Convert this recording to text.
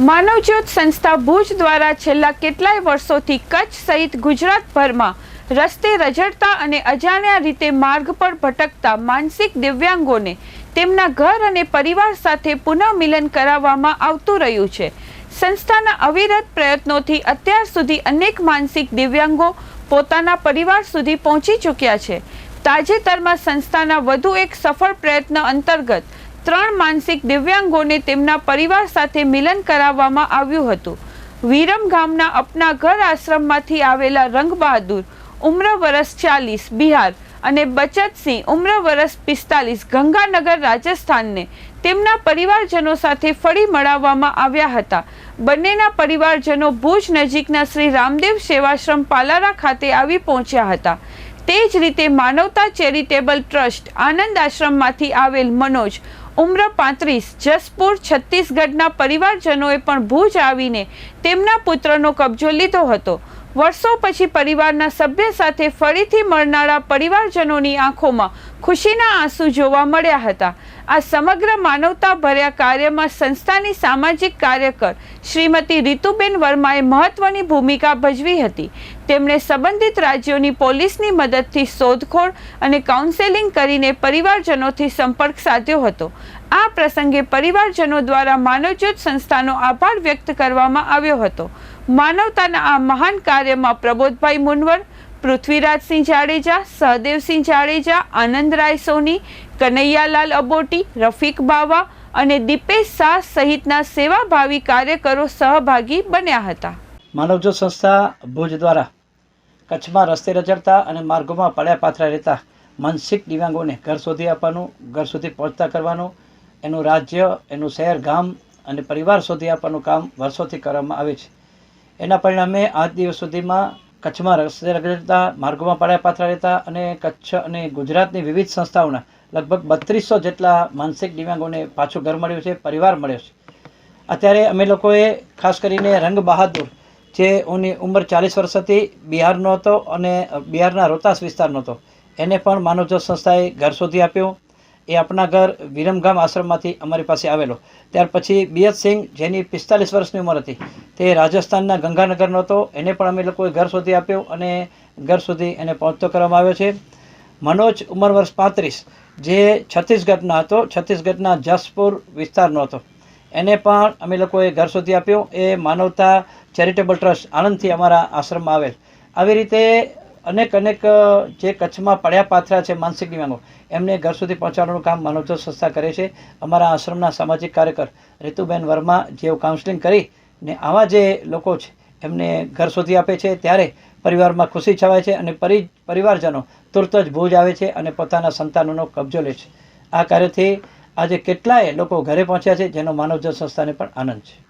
માનવજ્યોત સંસ્થા ભુજ દ્વારા છેલ્લા કેટલાય વર્ષોથી કચ્છ સહિત ગુજરાતભરમાં રસ્તે રઝળતા અને અજાણ્યા રીતે માર્ગ પર ભટકતા માનસિક દિવ્યાંગોને તેમના ઘર અને પરિવાર સાથે પુનઃમિલન કરાવવામાં આવતું રહ્યું છે. સંસ્થાના અવિરત પ્રયત્નોથી અત્યાર સુધી અનેક માનસિક દિવ્યાંગો પોતાના પરિવાર સુધી પહોંચી ચૂક્યા છે. તાજેતરમાં સંસ્થાના વધુ એક સફળ પ્રયત્ન અંતર્ગત ત્રણ માનસિક દિવ્યાંગોને તેમના પરિવાર સાથે મિલન કરાવવામાં આવ્યું હતું. વિરમ ગામના અપના ઘર આશ્રમમાંથી આવેલા રંગબહાદુર, ઉમ્ર વરસ ચાલીસ, બિહાર અને બચતસિંહ, ઉમ્ર વરસ પિસ્તાલીસ, ગંગાનગર રાજસ્થાનને તેમના પરિવારજનો સાથે ફરી મળાવવામાં આવ્યા હતા. બંનેના પરિવારજનો ભુજ નજીકના શ્રી રામદેવ સેવાશ્રમ પાલારા ખાતે આવી પહોંચ્યા હતા. તે જ રીતે માનવતા ચેરિટેબલ ટ્રસ્ટ આનંદ આશ્રમમાંથી આવેલ મનોજ, ઉમ્ર પાંત્રીસ, જસપુર, છત્તીસગઢના પરિવારજનોએ પણ ભુજ આવીને તેમના પુત્રનો કબજો લીધો હતો. વર્ષો પછી પરિવારના સભ્ય સાથે ફરીથી મળનારા પરિવારજનોની આંખોમાં ખુશીના આંસુ જોવા મળ્યા હતા. આ સમગ્ર માનવતા ભર્યા કાર્યમાં સંસ્થાની સામાજિક કાર્યકર શ્રીમતી રીતુબેન વર્માએ મહત્વની ભૂમિકા ભજવી હતી. તેમણે સંબંધિત રાજ્યોની પોલીસની મદદથી શોધખોળ અને કાઉન્સેલિંગ કરીને પરિવારજનોથી સંપર્ક સાધ્યો હતો. આ પ્રસંગે પરિવારજનો દ્વારા માનવજ્યોત સંસ્થાનો આભાર વ્યક્ત કરવામાં આવ્યો હતો. માનવતાના આ મહાન કાર્યમાં પ્રબોધભાઈ મુનવર, પૃથ્વીરાજસિંહ જાડેજા, સહદેવસિંહ જાડેજા, આનંદરાય સોની કનૈયાલાલ અબોટી, રફીક બાવા અને દીપેશ શાહ સહિતના સેવાભાવી કાર્યકરો સહભાગી બન્યા હતા. માનવજો સંસ્થા ભુજ દ્વારા કચ્છમાં રસ્તે રચડતા અને માર્ગોમાં પડ્યા પાથરા રહેતા માનસિક દિવ્યાંગોને ઘર શોધી આપવાનું, ઘર સુધી પહોંચતા કરવાનું, એનું રાજ્ય, એનું શહેર, ગામ અને પરિવાર શોધી આપવાનું કામ વર્ષોથી કરવામાં આવે છે. એના પરિણામે આજ દિવસ સુધીમાં કચ્છમાં રસ્તે રગડતા માર્ગોમાં પડ્યા પાથરા રહેતા અને કચ્છ અને ગુજરાતની વિવિધ સંસ્થાઓના લગભગ બત્રીસો જેટલા માનસિક દિવ્યાંગોને પાછું ઘર મળ્યું છે, પરિવાર મળ્યો છે. અત્યારે અમે લોકોએ ખાસ કરીને રંગ બહાદુર જે ઓની ઉંમર ચાલીસ વર્ષ હતી, બિહારનો હતો અને બિહારના રોહતાસ વિસ્તારનો હતો. એને પણ માનવજ્યોત સંસ્થાએ ઘર શોધી આપ્યું. એ આપણા ઘર વિરમગામ આશ્રમમાંથી અમારી પાસે આવેલો. ત્યાર પછી બિયતસિંહ જેની પિસ્તાલીસ વર્ષની ઉંમર હતી, તે રાજસ્થાનના ગંગાનગરનો હતો. એને પણ અમે લોકોએ ઘર શોધી આપ્યું અને ઘર સુધી એને પહોંચતો કરવામાં આવ્યો છે. મનોજ ઉંમર વર્ષ પાંત્રીસ. જે છત્તીસગઢના હતો, છત્તીસગઢના જસપુર વિસ્તારનો હતો. એને પણ અમે લોકોએ ઘર શોધી આપ્યું. એ માનવતા ચેરિટેબલ ટ્રસ્ટ આણંદથી અમારા આશ્રમમાં આવેલ. આવી રીતે અનેક અનેક જે કચ્છમાં પડ્યા પાથરા છે માનસિક દિવ્યાંગો, એમને ઘર સુધી પહોંચાડવાનું કામ માનવતા સંસ્થા કરે છે. અમારા આશ્રમના સામાજિક કાર્યકર રીતુબેન વર્મા જેઓ કાઉન્સેલિંગ કરી ને આવા જે લોકો છે, એમને ઘર શોધી આપે છે. ત્યારે પરિવારમાં ખુશી છવાય છે અને પરિ, પરિવારજનો તુરત જ ભુજ આવે છે અને પોતાના સંતાનોનો કબજો લે છે. આ કાર્યથી આજે કેટલાય લોકો ઘરે પહોંચ્યા છે, જેનો માનવજન સંસ્થાને પણ આનંદ છે.